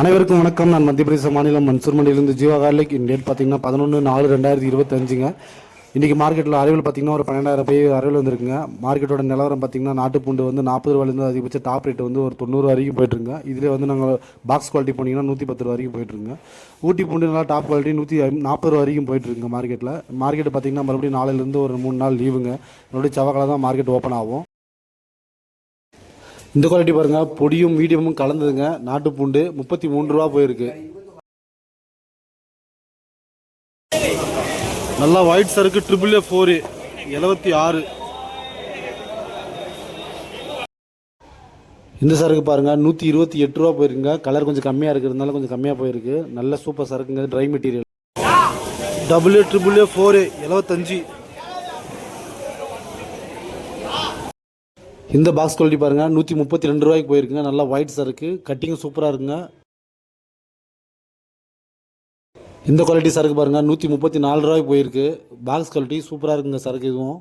அனைவருக்கும் வணக்கம். நான் மத்திய பிரதேச மாநிலம் மன்சூர் மண்டியிலிருந்து ஜீவா கார்லிக். டேட் பார்த்தீங்கன்னா பதினொன்று நாலு ரெண்டாயிரத்தி இருபத்தஞ்சுங்க. இன்றைக்கி மார்க்கெட்டில் அரைவில் பார்த்தீங்கன்னா ஒரு பன்னெண்டாயிரம் பேர் அரைவில் வந்திருக்குங்க. மார்க்கெட்டோட நிலவரம் பார்த்தீங்கன்னா நாட்டு பூண்டு வந்து நாற்பது ரூபாயிலேருந்து அதிகபட்ச டாப் ரேட் வந்து ஒரு தொண்ணூறு வரைக்கும் போயிட்டுருங்க. இதில் வந்து நாங்கள் பாக்ஸ் குவாலிட்டி போனீங்கன்னா நூற்றி பத்து ரூபா வரைக்கும் போயிட்டுருங்க. ஊட்டி பூண்டு நல்லா டாப் குவாலிட்டி நூற்றி நாற்பது ரூபா வரைக்கும் போயிட்டுருங்க மார்க்கெட்டில் மார்க்கெட் பார்த்தீங்கன்னா மறுபடியும் நாளையிலேருந்து ஒரு மூணு நாள் லீவுங்க மறுபடியும் செவ்வாய்க்கிழமை தான் மார்க்கெட் ஓப்பன் ஆகும். இந்த குவாலிட்டி பாருங்க பொடியும் மீடியமும் கலந்ததுங்க. நாட்டு பூண்டு முப்பத்தி மூணு ரூபா போயிருக்கு. நல்லா ஒயிட் சருக்கு ட்ரிபிள் ஏ ஃபோர் எழுபத்தி ஆறு. இந்த சரக்கு பாருங்க நூற்றி இருபத்தி எட்டு ரூபா போயிருக்குங்க. கலர் கொஞ்சம் கம்மியாக இருக்கிறதுனால கொஞ்சம் கம்மியாக போயிருக்கு. நல்ல super சரக்குங்க dry material double A triple A four எழுபத்தஞ்சு இந்த பாக்ஸ் குவாலிட்டி பாருங்க. நூற்றி முப்பத்தி ரெண்டு ரூபாய்க்கு போயிருக்குங்க. நல்லா ஒயிட் சரக்கு கட்டிங் சூப்பராக இருக்குங்க. இந்த குவாலிட்டி சரக்கு பாருங்கள் நூற்றி முப்பத்தி நாலு ரூபாய்க்கு போயிருக்கு. பாக்ஸ் குவாலிட்டி சூப்பராக இருக்குங்க சரக்கு இதுவும்.